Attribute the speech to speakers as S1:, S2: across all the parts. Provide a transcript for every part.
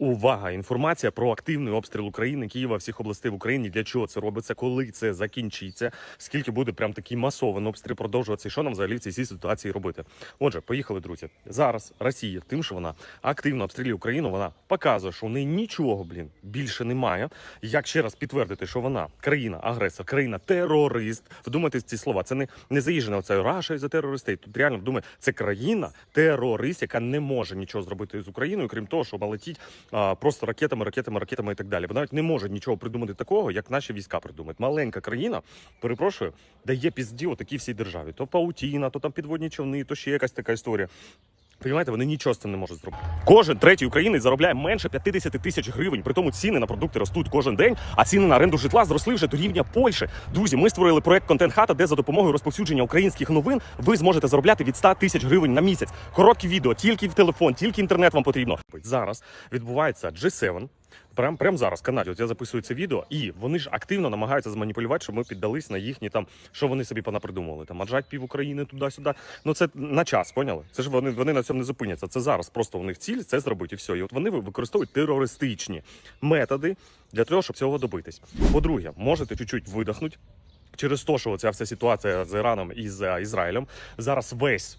S1: Увага! Інформація про активний обстріл України, Києва, всіх областей в Україні. Для чого це робиться? Коли це закінчиться? Скільки буде прям такий масований обстріл продовжуватися? Що нам взагалі в цій ситуації робити? Отже, поїхали, друзі. Зараз Росія, тим, що вона активно обстрілює Україну, вона показує, що в неї нічого, блін, більше немає. Як ще раз підтвердити, що вона країна агресор, країна терорист. Вдумайтесь ці слова. Це не, не заїжджена оця Раша за терористей. Тут реально вдумай, це країна терорист, яка не може нічого зробити з Україною, крім того, що вона просто ракетами, ракетами, ракетами і так далі. Бо навіть не може нічого придумати такого, як наші війська придумають. Маленька країна, перепрошую, дає пізді отакій всій державі. То паутіна, то там підводні човни, то ще якась така історія. Понімаєте, вони нічого з цим не можуть зробити. Кожен третій українець заробляє менше 50 тисяч гривень. При тому ціни на продукти ростуть кожен день, а ціни на оренду житла зросли вже до рівня Польщі. Друзі, ми створили проект Контент Хата, де за допомогою розповсюдження українських новин ви зможете заробляти від 100 тисяч гривень на місяць. Короткі відео, тільки в телефон, тільки інтернет вам потрібно. Зараз відбувається G7. Прям, прям зараз Канаді. От я записую це відео, і вони ж активно намагаються зманіпулювати, щоб ми піддались на їхні там, що вони собі понапридумували. Там аджать пів України туди-сюди. Ну це на час, поняли? Це ж вони, вони на цьому не зупиняться. Це зараз просто у них ціль це зробити і все. І от вони використовують терористичні методи для того, щоб цього добитись. По-друге, можете чуть-чуть видихнути. Через те, що ця вся ситуація з Іраном і з Ізраїлем зараз весь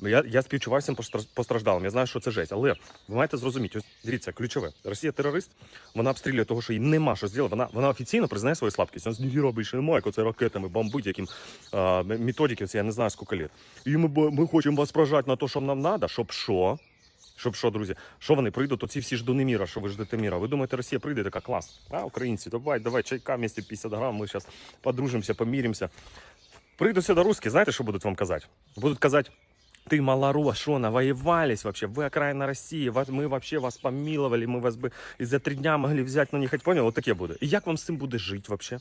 S1: Ну, Я, я співчуваю всім постраждалим. Я знаю, що це жесть. Але ви маєте зрозуміти, ось дивіться, ключове. Росія терорист, вона обстрілює того, що їй нема що зробити. Вона, вона офіційно признає свою слабкість. У нас ніхіра більше немає, оце ракетами бомбить, яким а, методики, це я не знаю скільки літ. І ми, ми хочемо вас поражати на те, що нам треба, щоб що? Щоб що, друзі, що вони прийдуть, оці всі ждуни міра, що ви ждете міра. Ви думаєте, Росія прийде така клас? А, українці, давай, давай, чайка вместе 50 грам, ми зараз подружимося, поміримося. Прийдуть сюди русські, знаєте, що будуть вам казати? Будуть казати, ты малорос, что навоевались вообще, вы окраина России, вас, мы вообще вас помиловали, мы вас бы і за три дня могли взяти, но не хоть понял, от таке буде. І як вам з цим буде жити вообще?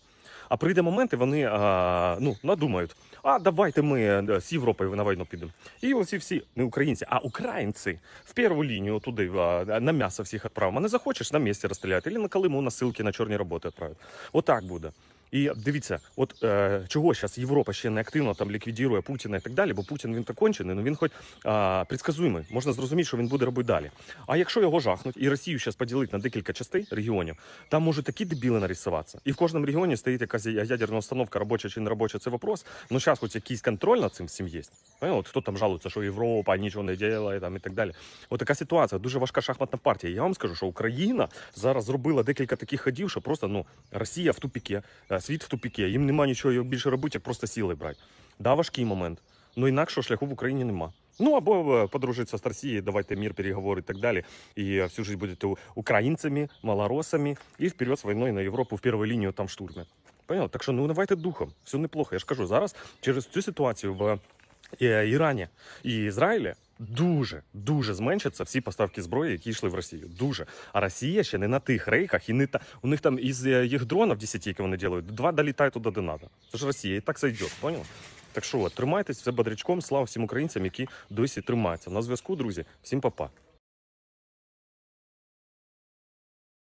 S1: А прийде момент, і вони а, ну, надумають, а давайте ми е, з Європою на війну підемо. І оці всі, не українці, а українці в першу лінію туди а, на м'ясо всіх відправимо. А не захочеш, на місці розстріляти, або на Калиму на ссылки на чорні роботи відправити. Отак буде. І дивіться, от е, чого зараз Європа ще не активно там ліквідує Путіна і так далі, бо Путін він кончений, ну він хоч а, предсказуємий, можна зрозуміти, що він буде робити далі. А якщо його жахнуть і Росію зараз поділити на декілька частей регіонів, там можуть такі дебіли нарисуватися. І в кожному регіоні стоїть якась ядерна установка, робоча чи не робоча, це вопрос. Ну зараз хоч якийсь контроль над цим всім є. От хто там жалується, що Європа нічого не робить там і так далі. От така ситуація, дуже важка шахматна партія. Я вам скажу, що Україна зараз зробила декілька таких ходів, що просто ну Росія в тупіки, е, світ в тупіки. Їм нема нічого більше робити, як просто сіли брати. Да, важкий момент. Ну інакшого шляху в Україні нема. Ну або е, подружитися з Росією, давайте мір, переговори і так далі. І е, всю життя будете українцями, малоросами і вперед з війною на Європу в першу лінію там штурми. Поняли? Так що ну давайте духом, все неплохо. Я ж кажу, зараз через цю ситуацію в е, Ірані і Ізраїлі дуже дуже зменшаться всі поставки зброї, які йшли в Росію. Дуже. А Росія ще не на тих рейках, і не та у них там із е, їх дронів 10, які вони роблять, два долітають туди, де надо. Це ж Росія, і так зайде, поняв? Так що, тримайтесь все бодрячком. Слава всім українцям, які досі тримаються. На зв'язку, друзі. Всім па-па.